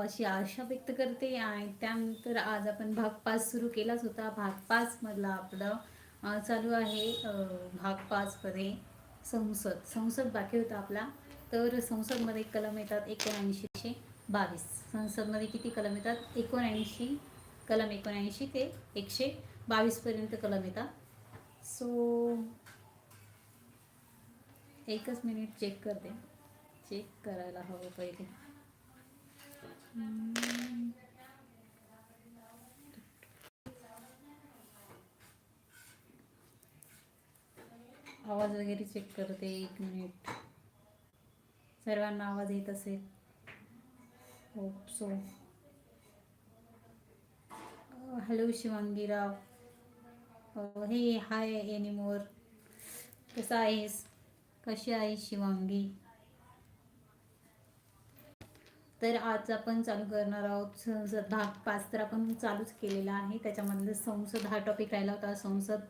अशी आशा व्यक्त करते आणि त्यानंतर आज आपण भाग पाच सुरू केलाच होता. भाग पाच मधला आपलं चालू आहे अ, भाग पाचमध्ये संसद. संसद बाकी होता आपला. तर संसदमध्ये कलम येतात एकोणऐंशीशे बावीस. संसदमध्ये किती कलम येतात? एकोणऐंशी. कलम एकोणऐंशी ते एकशे बावीसपर्यंत कलम येतात. सो एकच मिनिट चेक करते. चेक करायला हवं पहिले. आवाज वगैरे चेक करते एक मिनिट सर्वांना आवाज येत असेल. Hope so hello Shivangi Rao. Hey hi anymore कसा आहेस? कशी आहे शिवांगी? तर आज आपण चालू करणार आहोत संसद भाग पाच तर आपण चालूच केलेला आहे. त्याच्यामधलं संसद हा टॉपिक राहिला होता. संसद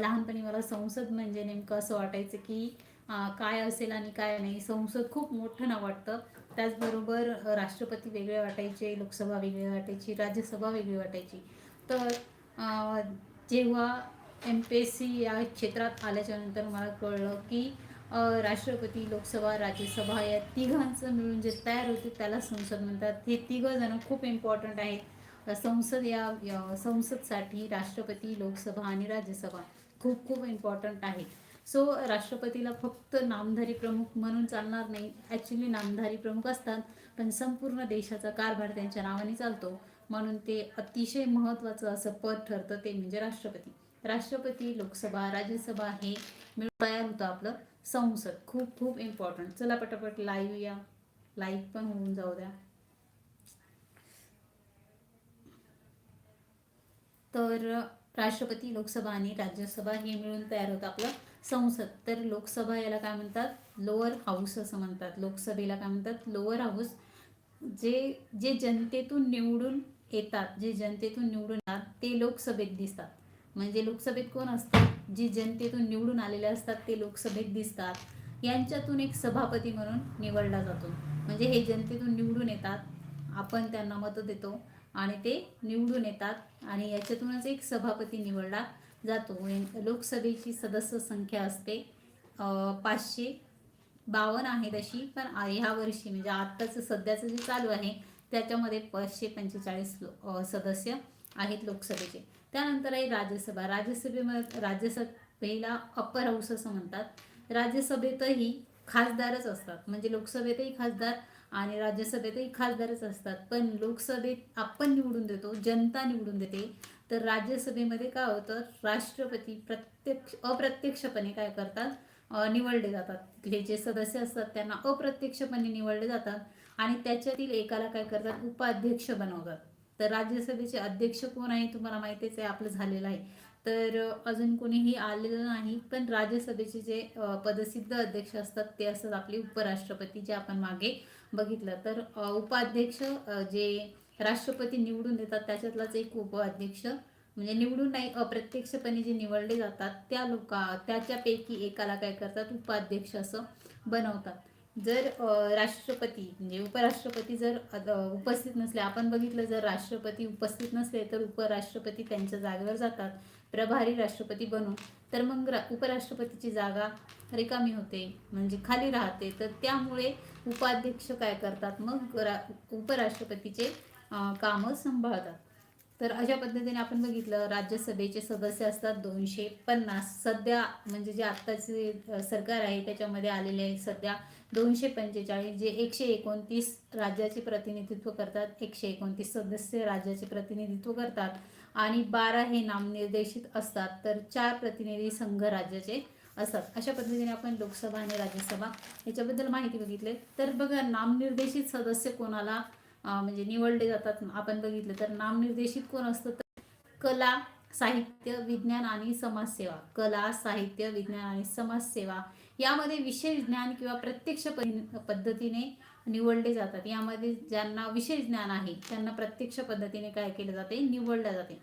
लहानपणी मला संसद म्हणजे नेमकं असं वाटायचं की काय असेल आणि काय नाही संसद खूप मोठं नाव वाटतं. त्याचबरोबर राष्ट्रपती वेगळे वाटायचे लोकसभा वेगळी वाटायची राज्यसभा वेगळी वाटायची. तर जेव्हा एम पी एस सी या क्षेत्रात आल्याच्यानंतर मला कळलं की राष्ट्रपती लोकसभा राज्यसभा या तिघांचं मिळून जे तयार होते त्याला संसद म्हणतात. हे तिघं जण खूप इम्पॉर्टंट आहेत. संसद या या संसदसाठी राष्ट्रपती लोकसभा आणि राज्यसभा खूप खूप इम्पॉर्टंट आहेत. सो राष्ट्रपतीला फक्त नामधारी प्रमुख म्हणून चालणार नाही. ॲक्च्युली नामधारी प्रमुख असतात पण संपूर्ण देशाचा कारभार त्यांच्या नावाने चालतो. म्हणून ते अतिशय महत्त्वाचं असं पद ठरतं ते म्हणजे राष्ट्रपती. राष्ट्रपती लोकसभा राज्यसभा हे मिळून तयार होतं आपलं संसद. खूप खूप इम्पॉर्टंट चला पटापट लाईव्ह या. लाईव्ह पण होऊन जाऊ द्या. तर राष्ट्रपती लोकसभा आणि राज्यसभा हे मिळून तयार होतं आपलं संसद. तर लोकसभा याला काय म्हणतात? लोअर हाऊस असं म्हणतात. लोकसभेला काय म्हणतात? लोअर हाऊस जे जे जनतेतून निवडून येतात जे जनतेतून निवडून येतात ते लोकसभेत दिसतात. म्हणजे लोकसभेत कोण असतात जी जनतेतून निवडून आलेले असतात ते लोकसभेत दिसतात. यांच्यातून एक सभापती म्हणून निवडला जातो. म्हणजे हे जनतेतून निवडून येतात. आपण त्यांना मतं देतो आणि ते निवडून येतात आणि याच्यातूनच एक सभापती निवडला जातो. लोकसभेची सदस्य संख्या असते पाचशे बावन्न आहे तशी पण ह्या वर्षी म्हणजे आत्ताचं सध्याचं जे चालू आहे त्याच्यामध्ये पाचशे पंचेचाळीस सदस्य आहेत लोकसभेचे. त्यानंतर आहे राज्यसभा राज्यसभेमध्ये राज्यसभेला अप्पर हाऊस असं म्हणतात. राज्यसभेतही खासदारच असतात. म्हणजे लोकसभेतही खासदार आणि राज्यसभेतही खासदारच असतात. पण लोकसभेत आपण निवडून देतो जनता निवडून देते. तर राज्यसभेमध्ये काय होतं? राष्ट्रपती प्रत्यक्ष अप्रत्यक्षपणे काय करतात? निवडले जातात. हे जे सदस्य असतात त्यांना अप्रत्यक्षपणे निवडले जातात. आणि त्याच्यातील एकाला काय करतात? उपाध्यक्ष बनवतात. तर राज्यसभेचे अध्यक्ष कोण आहे तुम्हाला माहितीच आहे आपलं झालेलं आहे. तर अजून कोणीही आलेलं नाही पण राज्यसभेचे जे पदसिद्ध अध्यक्ष असतात ते असतात आपले उपराष्ट्रपती जे आपण मागे बघितलं. तर उपाध्यक्ष जे राष्ट्रपती निवडून देतात त्याच्यातलाच एक उपाध्यक्ष. म्हणजे निवडून नाही अप्रत्यक्षपणे जे निवडले जातात त्या लोका त्याच्यापैकी एकाला काय करतात उपाध्यक्ष असं बनवतात. जर राष्ट्रपती म्हणजे उपराष्ट्रपती जर उपस्थित नसले आपण बघितलं जर राष्ट्रपती उपस्थित नसले तर उपराष्ट्रपती त्यांच्या जागेवर जातात. प्रभारी राष्ट्रपती बनून. तर मग रा उपराष्ट्रपतीची जागा रिकामी होते म्हणजे खाली राहते. तर त्यामुळे उपाध्यक्ष काय करतात? मग रा उपराष्ट्रपतीचे कामं सांभाळतात. तर अशा पद्धतीने आपण बघितलं राज्यसभेचे सदस्य असतात दोनशे पन्नास. सध्या म्हणजे जे आत्ताचे सरकार आहे त्याच्यामध्ये आलेले आहे सध्या दोनशे पंचेचाळीस जे एकशे एकोणतीस राज्याचे प्रतिनिधित्व करतात एकशे एकोणतीस सदस्य राज्याचे प्रतिनिधित्व करतात आणि बारा हे नामनिर्देशित असतात तर चार प्रतिनिधी संघ राज्याचे असतात. अशा पद्धतीने आपण लोकसभा आणि राज्यसभा याच्याबद्दल माहिती बघितले. तर बघा नामनिर्देशित सदस्य कोणाला म्हणजे निवडले जातात आपण बघितलं तर नामनिर्देशित कोण असतं तर कला साहित्य विज्ञान आणि समाजसेवा. कला साहित्य विज्ञान आणि समाजसेवा यामध्ये विशेष ज्ञान किंवा प्रत्यक्ष पद्धतीने निवडले जातात. यामध्ये ज्यांना विशेष ज्ञान आहे त्यांना प्रत्यक्ष पद्धतीने काय केलं जाते? निवडलं जाते.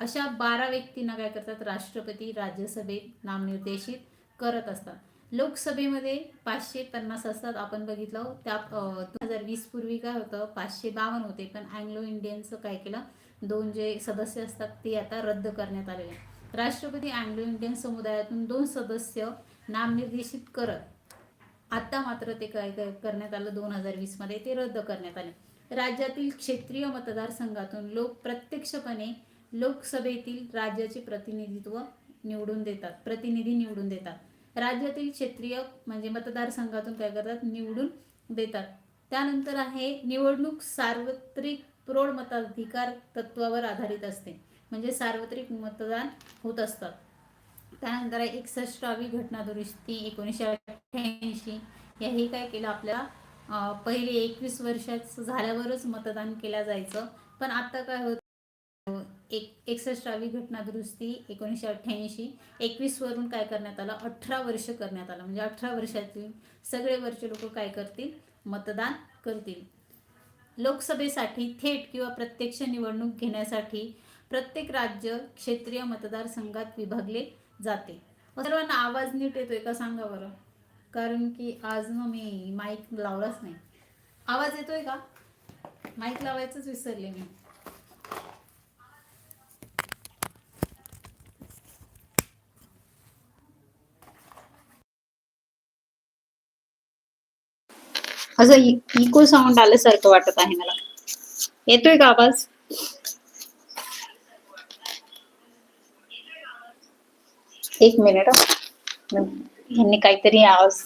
अशा बारा व्यक्तींना काय करतात? राष्ट्रपती राज्यसभेत नामनिर्देशित करत असतात. लोकसभेमध्ये पाचशे पन्नास असतात. आपण बघितलं हो, त्या दोन हजार वीस पूर्वी काय होतं? पाचशे बावन्न होते. पण अँग्लो इंडियनचं काय केलं? दोन जे सदस्य असतात ते आता रद्द करण्यात आलेले आहे. राष्ट्रपती अँग्लो इंडियन समुदायातून दोन सदस्य नामनिर्देशित करत. आता मात्र ते काय काय करण्यात आलं दोन हजार वीसमध्ये ते रद्द करण्यात आले. राज्यातील क्षेत्रीय मतदारसंघातून लोक प्रत्यक्षपणे लोकसभेतील राज्याचे प्रतिनिधित्व निवडून देतात प्रतिनिधी निवडून देतात. राज्यातील क्षेत्रीय म्हणजे मतदारसंघातून काय करतात? निवडून देतात. त्यानंतर आहे निवडणूक सार्वत्रिक प्रौढ मताधिकार तत्वावर आधारित असते. म्हणजे सार्वत्रिक मतदान होत असतात त्यानंतर आहे एकसष्टावी घटना दुरुस्ती एकोणीसशे अठ्ठ्याऐंशी. याही काय केलं आपल्याला? पहिले एकवीस वर्षाचं झाल्यावरच मतदान केलं जायचं. पण आता काय होत? एक एकसष्टावी घटना दुरुस्ती एकोणीसशे अठ्ठ्याऐंशी. एकवीस वरून काय करण्यात आलं? अठरा वर्ष करण्यात आलं. म्हणजे अठरा वर्षातील सगळे वर्ष लोक काय करतील? मतदान करतील. लोकसभेसाठी थेट किंवा प्रत्यक्ष निवडणूक घेण्यासाठी प्रत्येक राज्य क्षेत्रीय मतदारसंघात विभागले जाते. सर्वांना आवाज नीट येतोय का सांगा बरं. कारण की आज ना मी माईक लावलाच नाही. आवाज येतोय का? माईक लावायचंच विसरले मी. असं इको साऊंड आल्यासारखं वाटत आहे मला. येतोय का आवाज? एक मिनिट हं. यांनी काहीतरी आवाज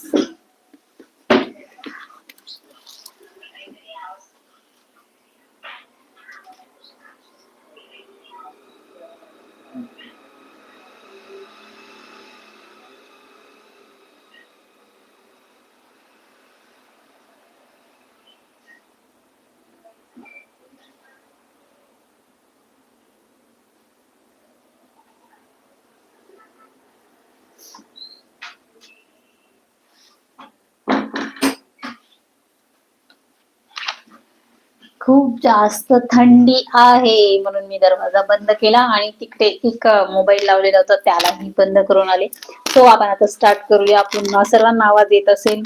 खूप जास्त थंडी आहे म्हणून मी दरवाजा बंद केला आणि तिकडे एक मोबाईल लावलेला होता त्याला मी बंद करून आले. तो आपण आता स्टार्ट करूया. पुन्हा सर्वांना आवाज येत असेल.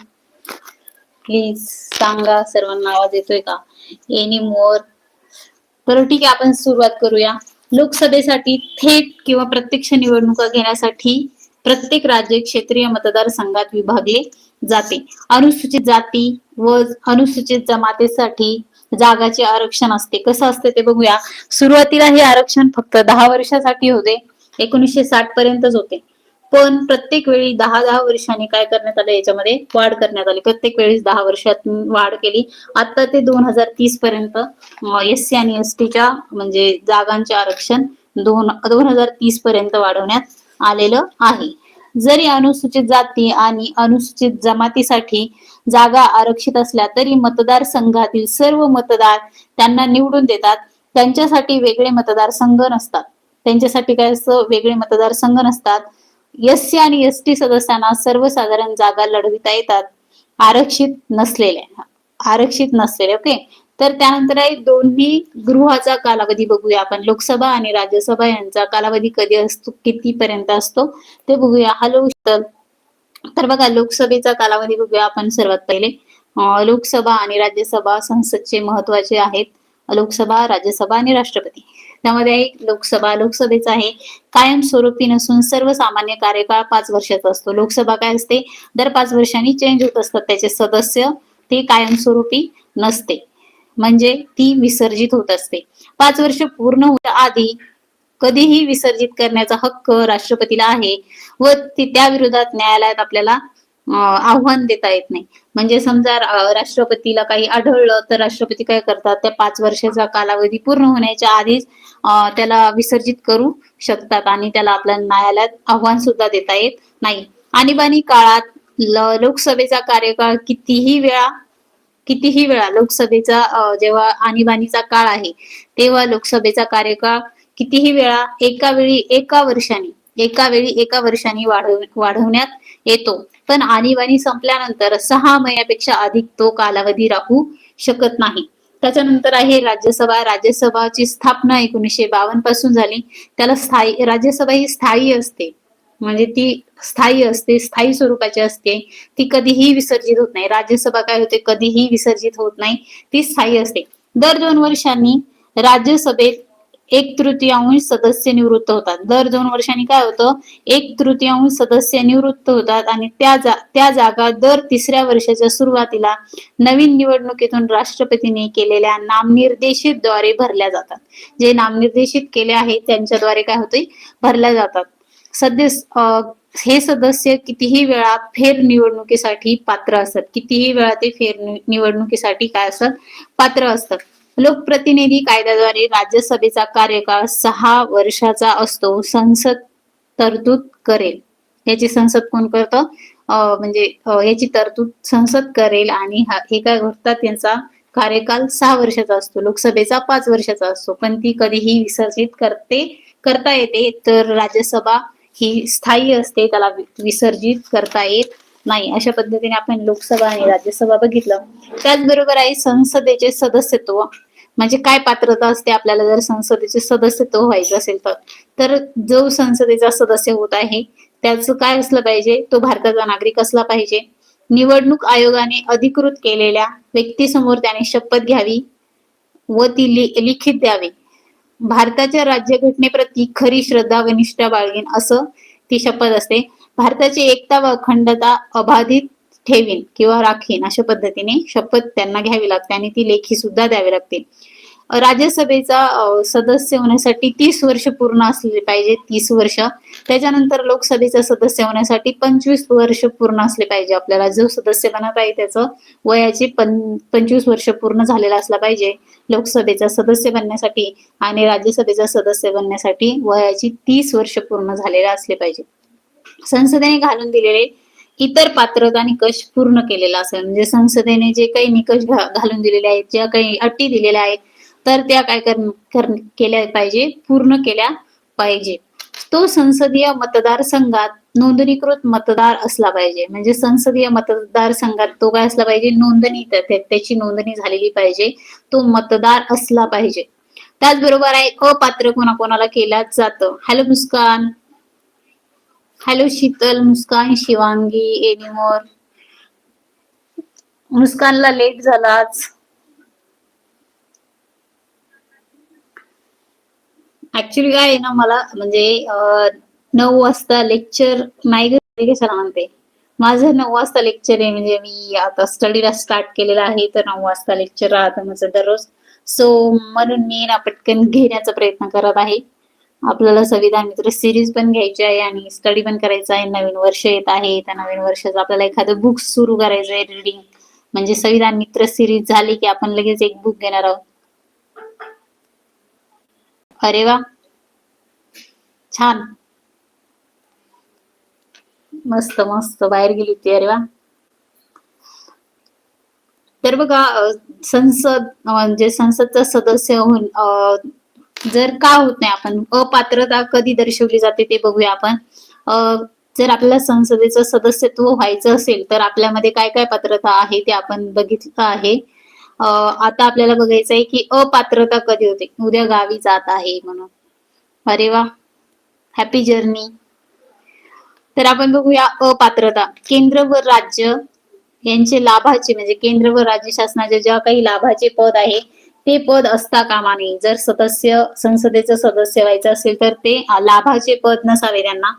प्लीज सांगा सर्वांना आवाज येतोय का? एनी मोर बरं ठीक आहे आपण सुरुवात करूया. लोकसभेसाठी थेट किंवा प्रत्यक्ष निवडणुका घेण्यासाठी प्रत्येक राज्य क्षेत्रीय मतदारसंघात विभागले जाते. अनुसूचित जाती व अनुसूचित जमातीसाठी जागाचे आरक्षण असते. कसं असते ते बघूया. सुरुवातीला हे आरक्षण फक्त दहा वर्षासाठी होते. एकोणीसशे साठ पर्यंतच होते. पण प्रत्येक वेळी दहा दहा वर्षांनी काय करण्यात आलं? याच्यामध्ये वाढ करण्यात आली. प्रत्येक वेळेस दहा वर्षात वाढ केली. आता ते दोन हजार तीस पर्यंत एस सी आणि एस टीच्या म्हणजे जागांचे आरक्षण दोन दोन हजार तीस पर्यंत वाढवण्यात आलेलं आहे. जरी अनुसूचित जाती आणि अनुसूचित जमातीसाठी जागा आरक्षित असल्या तरी मतदारसंघातील सर्व मतदार त्यांना निवडून देतात. त्यांच्यासाठी वेगळे मतदारसंघ नसतात. त्यांच्यासाठी काय असं वेगळे मतदारसंघ नसतात. एस सी आणि एस टी सदस्यांना सर्वसाधारण जागा लढविता येतात. आरक्षित नसलेल्या आरक्षित नसलेले ओके? तर त्यानंतर आहे दोन्ही गृहाचा कालावधी बघूया आपण. लोकसभा आणि राज्यसभा यांचा कालावधी कधी असतो? किती पर्यंत असतो? ते बघूया. हॅलो तर बघा लोकसभेचा कालावधी बघूया आपण सर्वात पहिले. लोकसभा आणि राज्यसभा संसदचे महत्त्वाचे आहेत. लोकसभा राज्यसभा आणि राष्ट्रपती. त्यामध्ये लोकसभा लोकसभेचा आहे. कायमस्वरूपी नसून सर्वसामान्य कार्यकाळ पाच वर्षाचा असतो. लोकसभा काय असते? दर पाच वर्षांनी चेंज होत असतात. त्याचे सदस्य ते कायमस्वरूपी नसते. म्हणजे ती विसर्जित होत असते. पाच वर्ष पूर्ण होत आधी कधीही विसर्जित करण्याचा हक्क राष्ट्रपतीला आहे व त्या विरोधात न्यायालयात आपल्याला आव्हान देता येत नाही. म्हणजे समजा राष्ट्रपतीला काही आढळलं तर राष्ट्रपती काय करतात? त्या पाच वर्षाचा कालावधी पूर्ण होण्याच्या आधीच त्याला विसर्जित करू शकतात आणि त्याला आपल्या न्यायालयात आव्हान सुद्धा देता येत नाही. आणीबाणी काळात लोकसभेचा कार्यकाळ कितीही वेळा कितीही वेळा लोकसभेचा जेव्हा आणीबाणीचा काळ आहे तेव्हा लोकसभेचा कार्यकाळ कितीही वेळा एका वेळी एका वर्षाने एका वेळी एका वर्षाने वाढव वाढवण्यात येतो. पण आणीबाणी संपल्यानंतर सहा महिन्यापेक्षा अधिक तो कालावधी राहू शकत नाही. त्याच्यानंतर आहे राज्यसभा. राज्यसभाची स्थापना एकोणीसशे बावन्नपासून झाली. त्याला स्थायी राज्यसभा ही स्थायी असते. म्हणजे ती स्थायी असते स्थायी स्वरूपाची असते. ती कधीही विसर्जित होत नाही. राज्यसभा काय होते? कधीही विसर्जित होत नाही. ती स्थायी असते. दर दोन वर्षांनी राज्यसभेत एक तृतीयांश सदस्य निवृत्त होतात. दर दोन वर्षांनी काय होतं? एक तृतीयांश सदस्य निवृत्त होतात आणि त्या जा त्या जागा दर तिसऱ्या वर्षाच्या सुरुवातीला नवीन निवडणुकीतून राष्ट्रपतीने केलेल्या नामनिर्देशित द्वारे भरल्या जातात. जे नामनिर्देशित केले आहेत त्यांच्याद्वारे काय होते भरल्या जातात. सध्या हे सदस्य कितीही वेळा फेर निवडणुकीसाठी पात्र असतात. कितीही वेळा ते फेर निवडणुकीसाठी काय असतात? पात्र असतात. लोकप्रतिनिधी कायद्याद्वारे राज्यसभेचा कार्यकाळ सहा वर्षाचा असतो. संसद तरतूद करेल. याची संसद कोण करतं? म्हणजे याची तरतूद संसद करेल आणि हे काय करतात त्यांचा कार्यकाल सहा वर्षाचा असतो. लोकसभेचा पाच वर्षाचा असतो. पण ती कधीही विसर्जित करते करता येते. तर राज्यसभा ही स्थायी असते. त्याला विसर्जित करता येत नाही. अशा पद्धतीने आपण लोकसभा आणि राज्यसभा बघितलं. त्याचबरोबर आहे संसदेचे सदस्यत्व. म्हणजे काय पात्रता असते आपल्याला जर संसदेचे सदस्यत्व व्हायचं असेल तर? तर जो संसदेचा सदस्य होत आहे त्याचं काय असलं पाहिजे? तो भारताचा नागरिक असला पाहिजे. निवडणूक आयोगाने अधिकृत केलेल्या व्यक्तीसमोर त्याने शपथ घ्यावी व ती लि- लिखित द्यावी. भारताच्या राज्यघटनेप्रती खरी श्रद्धा व निष्ठा बाळगीन असं ती शपथ असते. भारताची एकता व अखंडता अबाधित ठेवीन किंवा राखीन अशा पद्धतीने शपथ त्यांना घ्यावी लागते आणि ती लेखी सुद्धा द्यावी लागते. राज्यसभेचा सदस्य होण्यासाठी तीस वर्ष पूर्ण असले पाहिजे तीस वर्ष. त्याच्यानंतर लोकसभेचा सदस्य होण्यासाठी पंचवीस वर्ष पूर्ण असले पाहिजे आपल्याला. जो सदस्य बनत आहे त्याचं वयाचे पं पंचवीस वर्ष पूर्ण झालेला असला पाहिजे. लोकसभेचा सदस्य बनण्यासाठी आणि राज्यसभेचा सदस्य बनण्यासाठी वयाची तीस वर्ष पूर्ण झालेला असले पाहिजे. संसदेने घालून दिलेले इतर पात्रता निकष पूर्ण केलेला असेल. म्हणजे संसदेने जे काही निकष घालून दिलेले आहेत ज्या काही अटी दिलेल्या आहेत तर त्या काय केल्या पाहिजे पूर्ण केल्या पाहिजे. तो संसदीय मतदारसंघात नोंदणीकृत मतदार असला पाहिजे. म्हणजे संसदीय मतदारसंघात तो काय असला पाहिजे? नोंदणी त्याची नोंदणी झालेली पाहिजे. तो मतदार असला पाहिजे. त्याचबरोबर आहे अपात्र कोणाकोणाला केला जातं. Hello Muskan. Hello Sheetal Muskan Shivangi anymore मुस्कानला late झाला आज. ऍक्च्युली काय आहे ना मला म्हणजे नऊ वाजता लेक्चर नाही ग, ते म्हणते. माझं नऊ वाजता लेक्चर आहे म्हणजे मी आता स्टडीला स्टार्ट केलेला आहे तर नऊ वाजता लेक्चर राहतं माझं दररोज. सो म्हणून मी ना पटकन घेण्याचा प्रयत्न करत आहे. आपल्याला संविधान मित्र सिरीज पण घ्यायची आहे आणि स्टडी पण करायचं आहे. नवीन वर्ष येत आहे. त्या नवीन वर्षाचं आपल्याला एखादं बुक सुरू करायचं आहे रिडिंग म्हणजे संविधान मित्र सिरीज झाली की आपण लगेच एक बुक घेणार आहोत. अरे वा. छान. मस्त मस्त. बाहेर गेली होती. अरे वा. तर बघा संसद म्हणजे संसदचा सदस्य होऊन अं, जर का होत नाही आपण अपात्रता कधी दर्शवली जाते ते बघूया आपण. जर आपल्याला संसदेचं सदस्यत्व व्हायचं असेल तर आपल्यामध्ये काय काय पात्रता आहे ते आपण बघितलं आहे. आता आपल्याला बघायचं आहे की अपात्रता कधी होते? उद्या गावी जात आहे म्हणून. अरे वा! हॅपी जर्नी तर आपण बघूया अपात्रता. केंद्र व राज्य यांचे लाभाचे म्हणजे केंद्र व राज्य शासनाचे ज्या काही लाभाचे पद आहे ते पद असता कामा नये जर सदस्य संसदेचं सदस्य व्हायचं असेल तर ते लाभाचे पद नसावे त्यांना.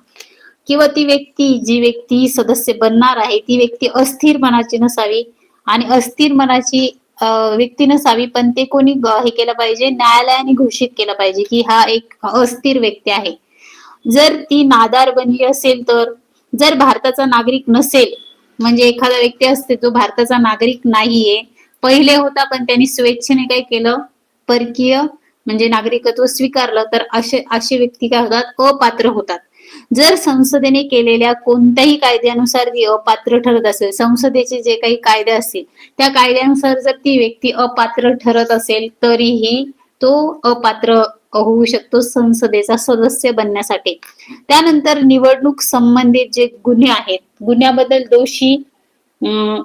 किंवा ती व्यक्ती जी व्यक्ती सदस्य बनणार आहे ती व्यक्ती अस्थिर मनाची नसावी. आणि अस्थिर मनाची व्यक्ती नसावी पण ते कोणी हे केलं पाहिजे न्यायालयाने घोषित केलं पाहिजे की हा एक अस्थिर व्यक्ती आहे. जर ती नादार बनली असेल तर जर भारताचा नागरिक नसेल म्हणजे एखादा व्यक्ती असते जो भारताचा नागरिक नाहीये पहिले होता पण त्यांनी स्वेच्छेने काय केलं? परकीय म्हणजे नागरिकत्व स्वीकारलं तर असे असे व्यक्ती काय होतात? अपात्र होतात. जर संसदेने केलेल्या कोणत्याही कायद्यानुसार ती अपात्र ठरत असेल संसदेचे जे काही कायदे असतील त्या कायद्यानुसार जर ती व्यक्ती अपात्र ठरत असेल तरीही तो अपात्र होऊ शकतो संसदेचा सदस्य बनण्यासाठी. त्यानंतर निवडणूक संबंधित जे गुन्हे आहेत गुन्ह्याबद्दल दोषी अं,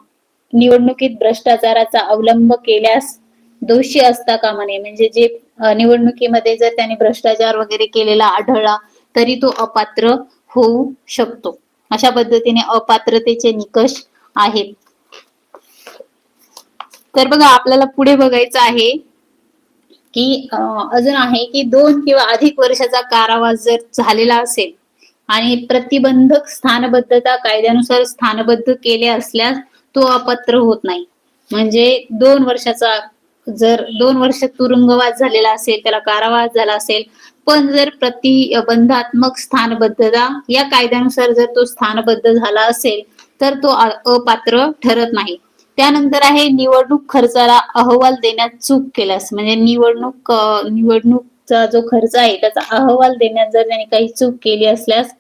निवडणुकीत भ्रष्टाचाराचा अवलंब केल्यास दोषी असता कामा नये. म्हणजे जे निवडणुकीमध्ये जर त्याने भ्रष्टाचार वगैरे केलेला आढळला तरी तो अपात्र होऊ शकतो. अशा पद्धतीने अपात्रतेचे निकष आहेत. तर बघा आपल्याला पुढे बघायचं आहे की अजून आहे की दोन किंवा अधिक वर्षाचा कारावास जर झालेला असेल आणि प्रतिबंधक स्थानबद्धता कायद्यानुसार स्थानबद्ध केले असल्यास तो अपात्र होत नाही. म्हणजे दोन वर्षाचा जर दोन वर्ष तुरुंगवास झालेला असेल त्याला कारावास झाला असेल पण जर प्रतिबंधात्मक स्थानबद्धता या कायद्यानुसार जर तो स्थानबद्ध झाला असेल तर तो अपात्र ठरत नाही. त्यानंतर आहे निवडणूक खर्चाला अहवाल देण्यात चूक केल्यास. म्हणजे निवडणूक निवडणूकचा जो खर्च आहे त्याचा अहवाल देण्यात जर त्याने काही चूक केली असल्यास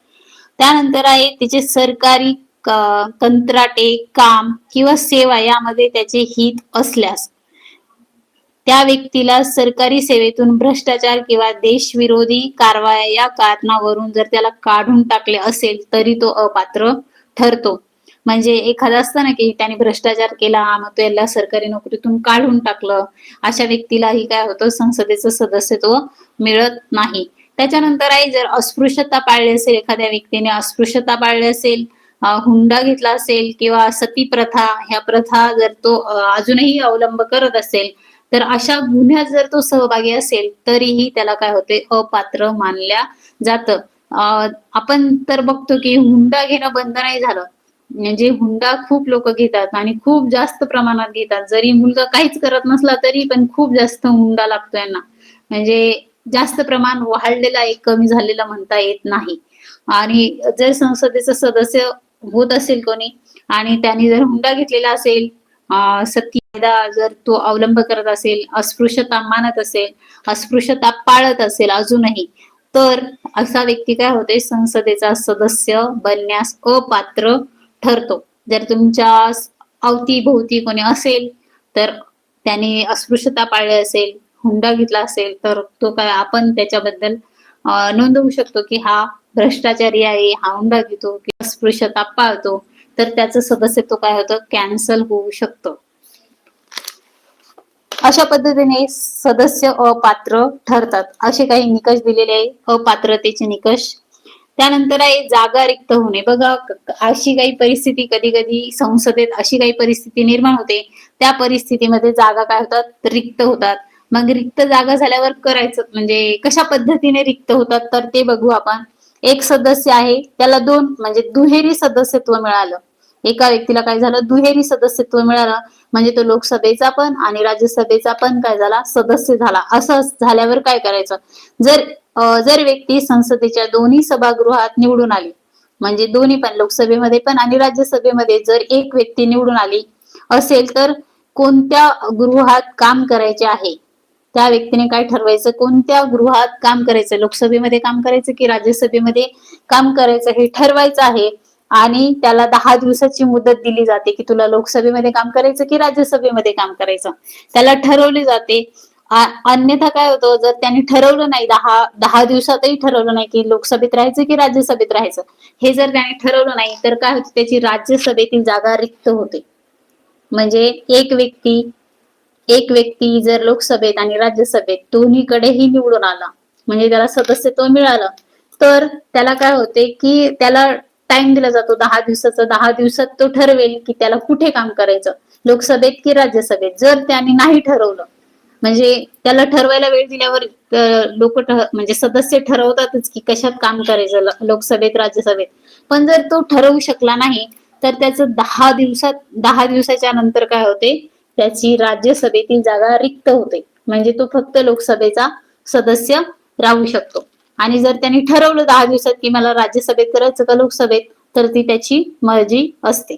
त्यानंतर आहे त्याचे सरकारी कंत्राटे काम किंवा सेवा यामध्ये त्याचे हित असल्यास त्या व्यक्तीला सरकारी सेवेतून भ्रष्टाचार किंवा देशविरोधी कारवाया या कारणावरून जर त्याला काढून टाकले असेल तरी तो अपात्र ठरतो. म्हणजे एखादा असतं ना की त्याने भ्रष्टाचार केला मग त्याला सरकारी नोकरीतून काढून टाकलं अशा व्यक्तीलाही काय होतं संसदेचं सदस्यत्व मिळत नाही. त्याच्यानंतर आहे जर अस्पृश्यता पाळली असेल एखाद्या व्यक्तीने अस्पृश्यता पाळली असेल हुंडा घेतला असेल किंवा सती प्रथा ह्या प्रथा जर तो अजूनही अवलंब करत असेल तर अशा गुन्ह्यात जर तो सहभागी असेल तरीही त्याला काय होते? अपात्र मानल्या जातं. आपण तर बघतो की हुंडा घेणं बंद नाही झालं. म्हणजे हुंडा खूप लोक घेतात आणि खूप जास्त प्रमाणात घेतात. जरी मुलगा काहीच करत नसला तरी पण खूप जास्त हुंडा लागतो यांना. म्हणजे जास्त प्रमाण वाढलेला एक कमी झालेला म्हणता येत नाही. आणि जर संसदेचं सदस्य होत असेल कोणी? आणि त्यांनी जर हुंडा घेतलेला असेल सत्यदा जर तो अवलंब करत असेल अस्पृश्यता मानत असेल अस्पृश्यता पाळत असेल अजूनही तर असा व्यक्ती काय होते संसदेचा सदस्य बनण्यास अपात्र ठरतो. जर तुमच्या अवतीभोवती कोणी असेल तर त्याने अस्पृश्यता पाळली असेल हुंडा घेतला असेल तर तो काय आपण त्याच्याबद्दल नोंदवू शकतो की हा भ्रष्टाचारी आहे हा हुंडा घेतो किंवा अस्पृश्यता पाळतो तर त्याचं सदस्यत्व काय होतं? कॅन्सल होऊ शकतं. अशा पद्धतीने सदस्य अपात्र ठरतात. असे काही निकष दिलेले आहे. अपात्रतेचे निकष. त्यानंतर आहे जागा रिक्त होणे. बघा अशी काही परिस्थिती कधी कधी संसदेत अशी काही परिस्थिती निर्माण होते. त्या परिस्थितीमध्ये जागा काय होतात? रिक्त होतात. मग रिक्त जागा झाल्यावर करायचं म्हणजे कशा पद्धतीने रिक्त होतात? तर ते बघू आपण. एक सदस्य आहे त्याला दोन म्हणजे दुहेरी सदस्यत्व मिळालं. एका व्यक्तीला काय झालं? दुहेरी सदस्यत्व मिळालं. म्हणजे तो लोकसभेचा पण आणि राज्यसभेचा पण काय झाला? सदस्य झाला. असं झाल्यावर काय करायचं? जर जर व्यक्ती संसदेच्या दोन्ही सभागृहात निवडून आली म्हणजे दोन्ही पण लोकसभेमध्ये पण आणि राज्यसभेमध्ये जर एक व्यक्ती निवडून आली असेल तर कोणत्या गृहात काम करायचे आहे? त्या व्यक्तीने काय ठरवायचं? कोणत्या गृहात काम करायचं? लोकसभेमध्ये काम करायचं की राज्यसभेमध्ये काम करायचं? हे ठरवायचं आहे. आणि त्याला दहा दिवसाची मुदत दिली जाते की तुला लोकसभेमध्ये काम करायचं की राज्यसभेमध्ये काम करायचं? त्याला ठरवले जाते. अन्यथा काय होतं? जर त्यांनी ठरवलं नाही दहा दहा दिवसातही ठरवलं नाही की लोकसभेत राहायचं की राज्यसभेत राहायचं? हे जर त्याने ठरवलं नाही तर काय होतं? त्याची राज्यसभेतील जागा रिक्त होते. म्हणजे एक व्यक्ती एक व्यक्ती जर लोकसभेत आणि राज्यसभेत दोन्हीकडेही निवडून आला म्हणजे त्याला सदस्यत्व मिळालं तर त्याला काय होते की त्याला टाइम दिला जातो दहा दिवसाचा. दहा दिवसात तो ठरवेल की त्याला कुठे काम करायचं लोकसभेत की राज्यसभेत. जर त्याने नाही ठरवलं म्हणजे त्याला ठरवायला वेळ दिल्यावर लोक म्हणजे सदस्य ठरवतातच की कशात काम करायचं लोकसभेत राज्यसभेत. पण जर तो ठरवू शकला नाही तर त्याचं दहा दिवसात दहा दिवसाच्या नंतर काय होते त्याची राज्यसभेतील जागा रिक्त होते. म्हणजे तो फक्त लोकसभेचा सदस्य राहू शकतो. आणि जर त्यांनी ठरवलं दहा दिवसात की मला राज्यसभेत करायचं का लोकसभेत तर ती त्याची मर्जी असते.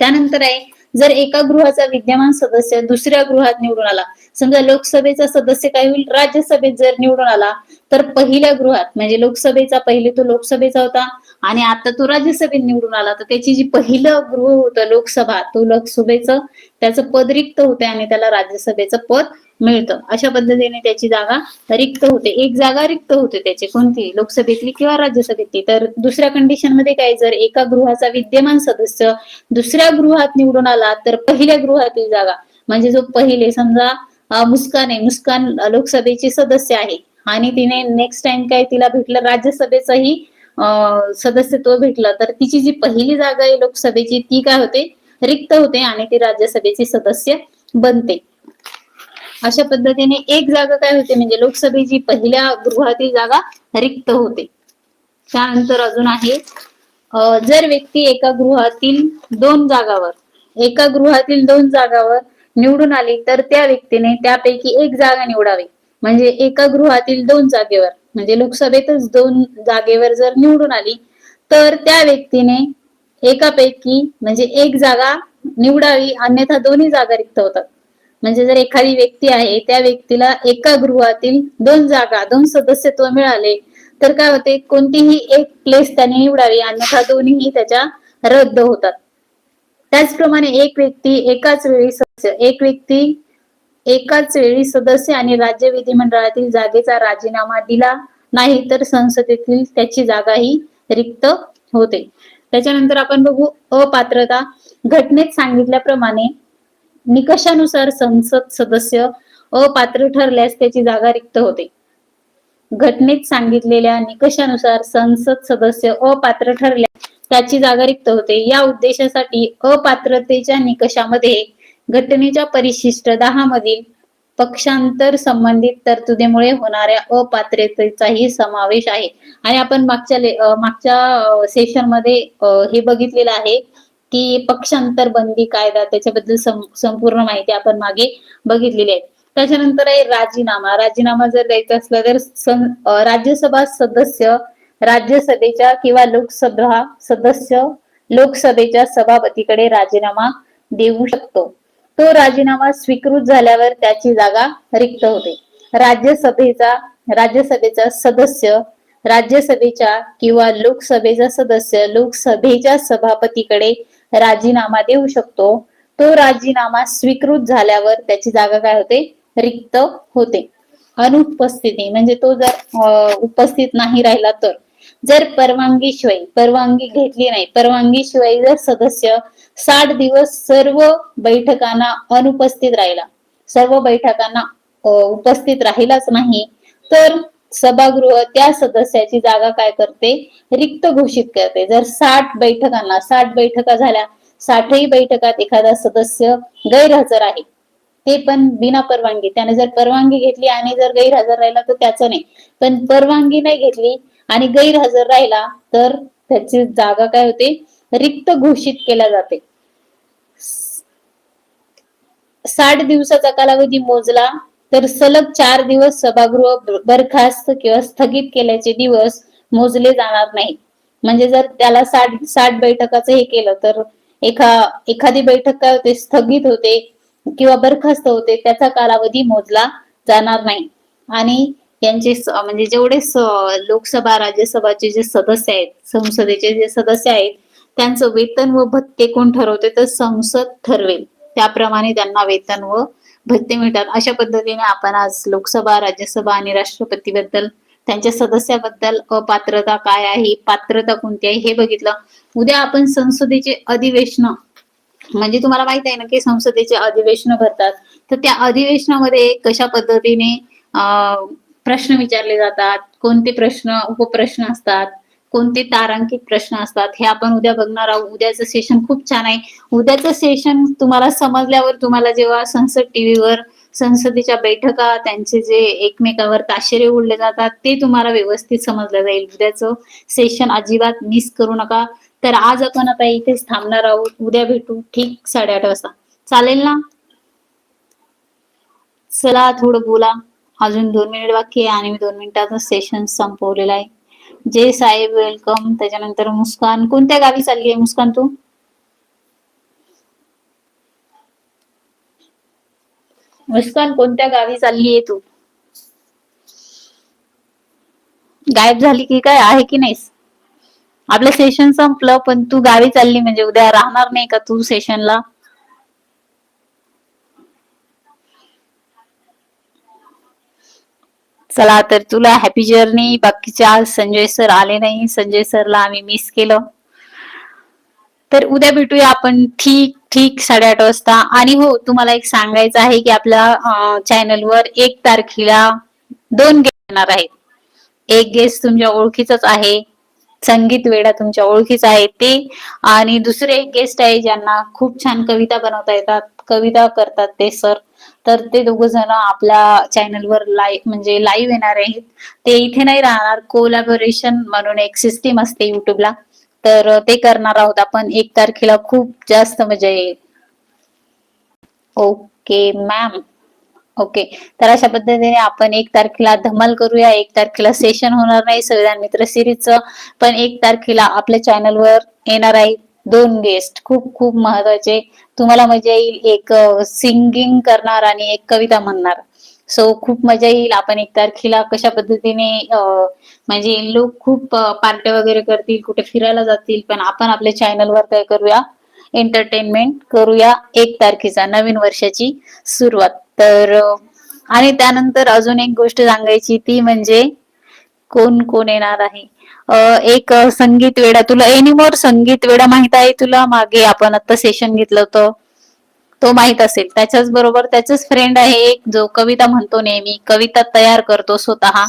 त्यानंतर आहे जर एका गृहाचा विद्यमान सदस्य दुसऱ्या गृहात निवडून आला समजा लोकसभेचा सदस्य काय होईल? राज्यसभेत जर निवडून आला तर पहिल्या गृहात म्हणजे लोकसभेचा पहिले तो लोकसभेचा होता आणि आता तो राज्यसभेत निवडून आला तर त्याची जी पहिलं गृह होतं लोकसभा तो लोकसभेचं त्याचं पद रिक्त होते आणि त्याला राज्यसभेचं पद मिळतं. अशा पद्धतीने त्याची जागा रिक्त होते. एक जागा रिक्त होते त्याची कोणती? लोकसभेतली किंवा राज्यसभेतली. तर दुसऱ्या कंडिशनमध्ये काय जर एका गृहाचा विद्यमान सदस्य दुसऱ्या गृहात निवडून आला तर पहिल्या गृहातील जागा म्हणजे जो पहिले समजा मुस्कान आहे मुस्कान लोकसभेची सदस्य आहे आणि तिने नेक्स्ट टाइम काय तिला भेटलं राज्यसभेचंही सदस्यत्व भेटलं तर तिची जी पहिली जागा आहे लोकसभेची ती काय होते? रिक्त होते आणि ती राज्यसभेची सदस्य बनते. अशा पद्धतीने एक जागा काय होते? म्हणजे लोकसभेची पहिल्या गृहातील जागा रिक्त होते. त्यानंतर अजून आहे जर व्यक्ती एका गृहातील दोन जागावर एका गृहातील दोन जागावर निवडून आली तर त्या व्यक्तीने त्यापैकी एक जागा निवडावी. म्हणजे एका गृहातील दोन जागेवर. म्हणजे लोकसभेतच दोन जागेवर जर निवडून आली तर त्या व्यक्तीने एकापैकी म्हणजे एक जागा निवडावी अन्यथा दोन्ही जागा रिक्त होतात. म्हणजे जर एखादी व्यक्ती आहे त्या व्यक्तीला एका गृहातील दोन जागा दोन सदस्यत्व मिळाले तर काय होते? कोणतीही एक प्लेस त्याने निवडावी अन्यथा दोन्हीही त्याच्या रद्द होतात. त्याचप्रमाणे एक व्यक्ती एकाच वेळी सदस्य एक व्यक्ती एकाच वेळी सदस्य आणि राज्य विधिमंडळातील जागेचा राजीनामा दिला नाही तर संसदेतील त्याची जागाही रिक्त होते. त्याच्यानंतर आपण बघू अपात्रता. घटनेत सांगितल्याप्रमाणे निकषानुसार संसद सदस्य अपात्र ठरल्यास त्याची जागा रिक्त होते. घटनेत सांगितलेल्या निकषानुसार संसद सदस्य अपात्र ठरल्यास त्याची जागा रिक्त होते. या उद्देशासाठी अपात्रतेच्या निकषामध्ये घटनेच्या परिशिष्ट दहा मधील पक्षांतर संबंधित तरतुदीमुळे होणाऱ्या अपात्रतेचाही समावेश आहे. आणि आपण मागच्या मागच्या सेशनमध्ये हे बघितलेलं आहे की पक्षांतर बंदी कायदा त्याच्याबद्दल संपूर्ण माहिती आपण मागे बघितलेली आहे. त्याच्यानंतर आहे राजीनामा. राजीनामा जर द्यायचा असला तर राज्यसभा सदस्य राज्यसभेच्या किंवा लोकसभा सदस्य लोकसभेच्या सभापतीकडे राजीनामा देऊ शकतो. तो राजीनामा स्वीकृत झाल्यावर त्याची जागा रिक्त होते. राज्यसभेचा राज्यसभेचा सदस्य राज्यसभेच्या किंवा लोकसभेचा सदस्य लोकसभेच्या सभापतीकडे राजीनामा देऊ शकतो. तो राजीनामा स्वीकृत झाल्यावर त्याची जागा काय होते? रिक्त होते. अनुपस्थिती म्हणजे तो जर अं, उपस्थित नाही राहिला तर. जर परवानगी शिवाय परवानगी घेतली नाही परवानगी शिवाय जर सदस्य साठ दिवस सर्व बैठकांना अनुपस्थित राहिला. सर्व बैठकांना उपस्थित राहिलाच नाही. तर सभागृह त्या सदस्याची जागा काय करते? रिक्त घोषित करते. जर साठ बैठकांना साठ बैठका झाल्या साठही बैठकात एखादा सदस्य गैरहजर आहे. ते पण बिना परवानगी. त्याने जर परवानगी घेतली आणि जर गैरहजर राहिला तर त्याचं नाही. पण परवानगी नाही घेतली आणि गैरहजर राहिला तर त्याची जागा काय होते? रिक्त घोषित केल्या जाते. साठ दिवसाचा कालावधी मोजला तर सलग चार दिवस सभागृह बरखास्त किंवा स्थगित केल्याचे दिवस मोजले जाणार नाही म्हणजे जर त्याला साठ साठ बैठकाचं हे केलं तर एखा एखादी बैठक काय होते स्थगित होते किंवा बरखास्त होते त्याचा कालावधी मोजला जाणार नाही. आणि यांचे म्हणजे जेवढे लोकसभा राज्यसभाचे जे सदस्य आहेत संसदेचे जे सदस्य आहेत त्यांचं वेतन व भत्ते कोण ठरवते तर संसद ठरवेल. त्याप्रमाणे त्यांना वेतन व भत्ते मिळतात. अशा पद्धतीने आपण आज लोकसभा राज्यसभा आणि राष्ट्रपती बद्दल त्यांच्या सदस्याबद्दल अपात्रता काय आहे पात्रता कोणती आहे हे बघितलं. उद्या आपण संसदेचे अधिवेशन म्हणजे तुम्हाला माहीत आहे ना की संसदेचे अधिवेशन भरतात. तर त्या अधिवेशनामध्ये कशा पद्धतीने प्रश्न विचारले जातात कोणते प्रश्न उपप्रश्न असतात कोणते तारांकित प्रश्न असतात हे आपण उद्या बघणार आहोत. उद्याचं सेशन खूप छान आहे. उद्याचं सेशन तुम्हाला समजल्यावर तुम्हाला जेव्हा संसद टीव्हीवर संसदेच्या बैठका त्यांचे जे एकमेकावर ताशेरे उडले जातात ते तुम्हाला व्यवस्थित समजलं जाईल. उद्याचं सेशन अजिबात मिस करू नका. तर आज आपण आता इथेच थांबणार आहोत. उद्या भेटू ठीक साडेआठ वाजता. चालेल ना? चला थोडं बोला. अजून दोन मिनिट बाकी आहे आणि मी दोन मिनिटाचं सेशन संपवलेलं आहे. जय साहेब वेलकम त्याच्यानंतर मुस्कान. कोणत्या गावी चालली आहे मुस्कान तू? मुस्कान कोणत्या गावी चालली आहे तू? गायब झाली की काय? आहे की नाहीस? आपलं सेशन संपलं पण तू गावी चालली म्हणजे उद्या राहणार नाही का तू सेशनला चला तर तुला हॅपी जर्नी बाकीचे आज संजय सर आले नाही. संजय सरला आम्ही मिस केलं. तर उद्या भेटूया आपण ठीक ठीक साडेआठ वाजता. आणि हो तुम्हाला एक सांगायचं आहे की आपल्या चॅनलवर एक तारखेला दोन गेस्ट येणार आहेत. एक गेस्ट तुमच्या ओळखीचाच आहे. संगीत वेडा तुमच्या ओळखीचा आहे ते. आणि दुसरे एक गेस्ट आहे ज्यांना खूप छान कविता बनवता येतात. कविता करतात ते सर तर ते दोघ जण आपल्या चॅनलवर लाईव्ह म्हणजे लाईव्ह येणार आहेत. ते इथे नाही राहणार. कोलॅबोरेशन म्हणून एक सिस्टीम असते युट्यूबला तर ते करणार आहोत आपण. एक तारखेला खूप जास्त मजा येईल. Okay ma'am okay. तर अशा पद्धतीने आपण एक तारखेला धमाल करूया. एक तारखेला सेशन होणार नाही. संविधान मित्र सिरीजचं पण एक तारखेला आपल्या चॅनलवर येणार आहे. दोन गेस्ट खूप खूप महत्त्वाचे. तुम्हाला मजा येईल एक सिंगिंग करणार आणि एक कविता म्हणणार. सो खूप मजा येईल. आपण एक तारखेला कशा पद्धतीने म्हणजे लोक खूप पार्ट्या वगैरे करतील कुठे फिरायला जातील पण आपण आपल्या चॅनलवर काय करूया? एंटरटेनमेंट करूया एक तारखेचा नवीन वर्षाची सुरुवात. तर आणि त्यानंतर अजून एक गोष्ट सांगायची ती म्हणजे कोण कोण येणार आहे? एक संगीत वेडा. तुला एनिमोर संगीत वेडा माहीत आहे? तुला मागे आपण आता सेशन घेतलं होतं. तो माहीत असेल. त्याच्याच बरोबर त्याचाच फ्रेंड आहे एक जो कविता म्हणतो नेहमी. कविता तयार करतो स्वतः.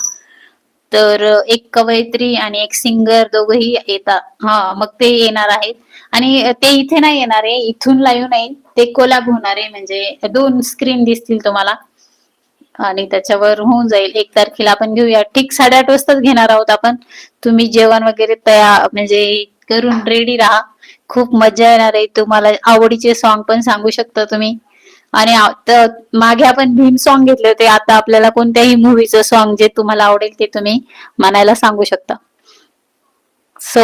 तर एक कवयित्री आणि एक सिंगर दोघही येतात हा मग ते येणार आहेत. आणि ते इथे नाही येणार आहे. इथून लाईव्ह नाही. ते कोलॅब होणार आहे. म्हणजे दोन स्क्रीन दिसतील तुम्हाला. आणि त्याच्यावर होऊन जाईल. एक तारखेला आपण घेऊया. ठीक साडेआठ वाजताच घेणार आहोत आपण. तुम्ही जेवण वगैरे तयार म्हणजे करून रेडी राहा. खूप मजा येणार आहे. तुम्हाला आवडीचे सॉन्ग पण सांगू शकता तुम्ही. आणि मागे आपण भीम सॉन्ग घेतले होते. आता आपल्याला कोणत्याही मूवीचं सॉन्ग जे तुम्हाला आवडेल ते तुम्ही म्हणायला सांगू शकता. सो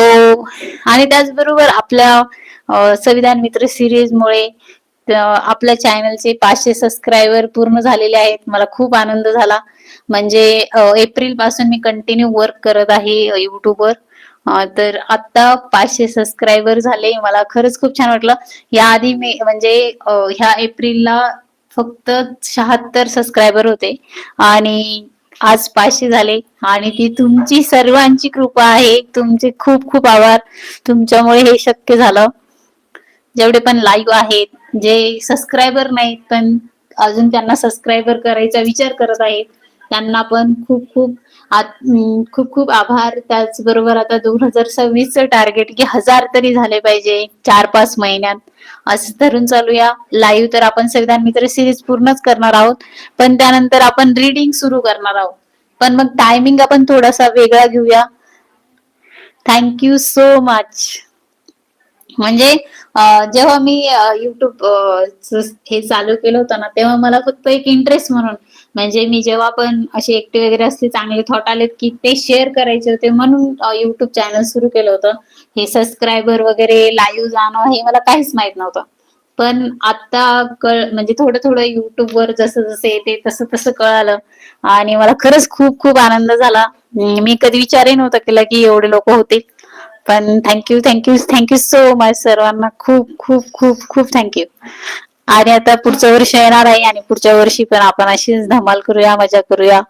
आणि त्याचबरोबर आपल्या संविधान मित्र सिरीज मुळे आपल्या चॅनलचे पाचशे सबस्क्रायबर पूर्ण झालेले आहेत. मला खूप आनंद झाला. म्हणजे एप्रिलपासून मी कंटिन्यू वर्क करत आहे युट्यूबवर तर आता पाचशे सबस्क्रायबर झाले. मला खरंच खूप छान वाटलं. याआधी मी म्हणजे ह्या एप्रिलला फक्त शहात्तर सबस्क्रायबर होते. आणि आज पाचशे झाले. आणि ती तुमची सर्वांची कृपा आहे. तुमचे खूप खूप आभार. तुमच्यामुळे हे शक्य झालं. जेवढे पण लाईव्ह आहेत जे सबस्क्रायबर नाहीत पण अजून त्यांना सबस्क्रायबर करायचा विचार करत आहेत त्यांना पण खूप खूप खूप खूप आभार. त्याचबरोबर आता दोन हजार सव्वीसचं टार्गेट की हजार तरी झाले पाहिजे चार पाच महिन्यात. असं धरून चालूया. लाईव्ह तर आपण संविधान मित्र सिरीज पूर्णच करणार आहोत पण त्यानंतर आपण रीडिंग सुरू करणार आहोत. पण मग टायमिंग आपण थोडासा वेगळा घेऊया. थँक्यू सो मच म्हणजे जेव्हा मी युट्यूब हे चालू केलं होतं ना तेव्हा मला फक्त एक इंटरेस्ट म्हणून म्हणजे मी जेव्हा पण असे एकटे वगैरे असले चांगले थॉट आलेत की ते शेअर करायचे होते म्हणून युट्यूब चॅनल सुरू केलं होतं. हे सबस्क्रायबर वगैरे लाईव्ह जाणं हे मला काहीच माहीत नव्हतं. पण आता कळ म्हणजे थोडं थोडं युट्यूबवर जसं जसं येते तसं तसं कळालं. आणि मला खरंच खूप खूप आनंद झाला. मी कधी विचारही नव्हता केला की एवढे लोक होतील. पण thank you thank you thank you so much सर्वांना. खूप खूप खूप खूप थँक्यू आणि आता पुढचं वर्ष येणार आहे आणि पुढच्या वर्षी पण आपण अशीच धमाल करूया मजा करूया.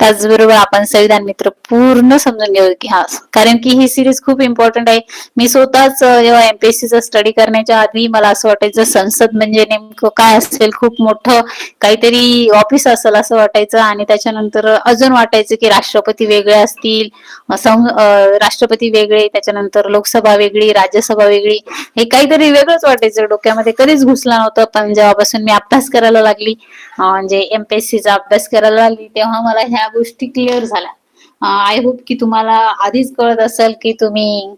त्याचबरोबर आपण संविधान मित्र पूर्ण समजून घेऊ की हा कारण की ही सिरीज खूप इम्पॉर्टंट आहे. मी स्वतःच जेव्हा एमपीएससीचा स्टडी करण्याच्या आधी मला असं वाटायचं संसद म्हणजे नेमकं काय असेल? खूप मोठं काहीतरी ऑफिस असेल असं वाटायचं. आणि त्याच्यानंतर अजून वाटायचं की राष्ट्रपती वेगळे असतील राष्ट्रपती वेगळे त्याच्यानंतर लोकसभा वेगळी राज्यसभा वेगळी. हे काहीतरी वेगळंच वाटायचं डोक्यामध्ये. कधीच घुसलं नव्हतं पण जेव्हापासून मी अभ्यास करायला लागली म्हणजे एमपीएससीचा अभ्यास करायला लागली तेव्हा मला ह्या गोष्टी क्लिअर झाल्या. आय होप की तुम्हाला आधीच कळत असेल की तुम्ही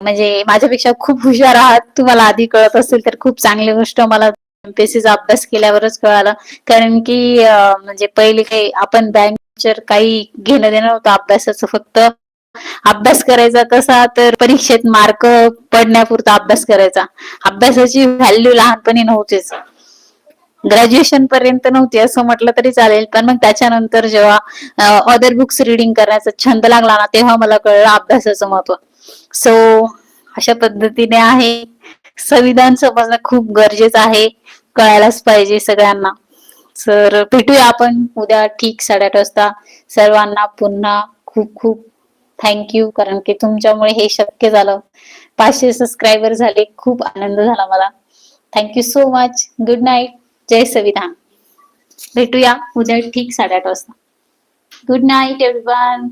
म्हणजे माझ्यापेक्षा खूप हुशार आहात. तुम्हाला आधी कळत असेल तर खूप चांगली गोष्ट मला एमपीएससीचा अभ्यास केल्यावरच कळालं. कारण की म्हणजे पहिले काही आपण बँकचर काही घेणं देणं नव्हतं अभ्यासाचं. फक्त अभ्यास करायचा कसा तर परीक्षेत मार्क पडण्यापुरता अभ्यास करायचा. अभ्यासाची व्हॅल्यू लहानपणी नव्हतीच. ग्रॅज्युएशन पर्यंत नव्हती असं म्हटलं तरी चालेल. पण मग त्याच्यानंतर जेव्हा अदर बुक्स रिडिंग करण्याचा छंद लागला ना तेव्हा मला कळलं अभ्यासाचं महत्त्व. सो अशा पद्धतीने आहे. संविधान समजणं खूप गरजेचं आहे. कळायलाच पाहिजे सगळ्यांना. सर भेटूया आपण उद्या ठीक साडेआठ वाजता. सर्वांना पुन्हा खूप खूप थँक्यू कारण की तुमच्यामुळे हे शक्य झालं. पाचशे सबस्क्रायबर झाले. खूप आनंद झाला मला. Thank you so much good night जय संविधान भेटूया. उद्या ठीक साडेआठ वाजता. Good night everyone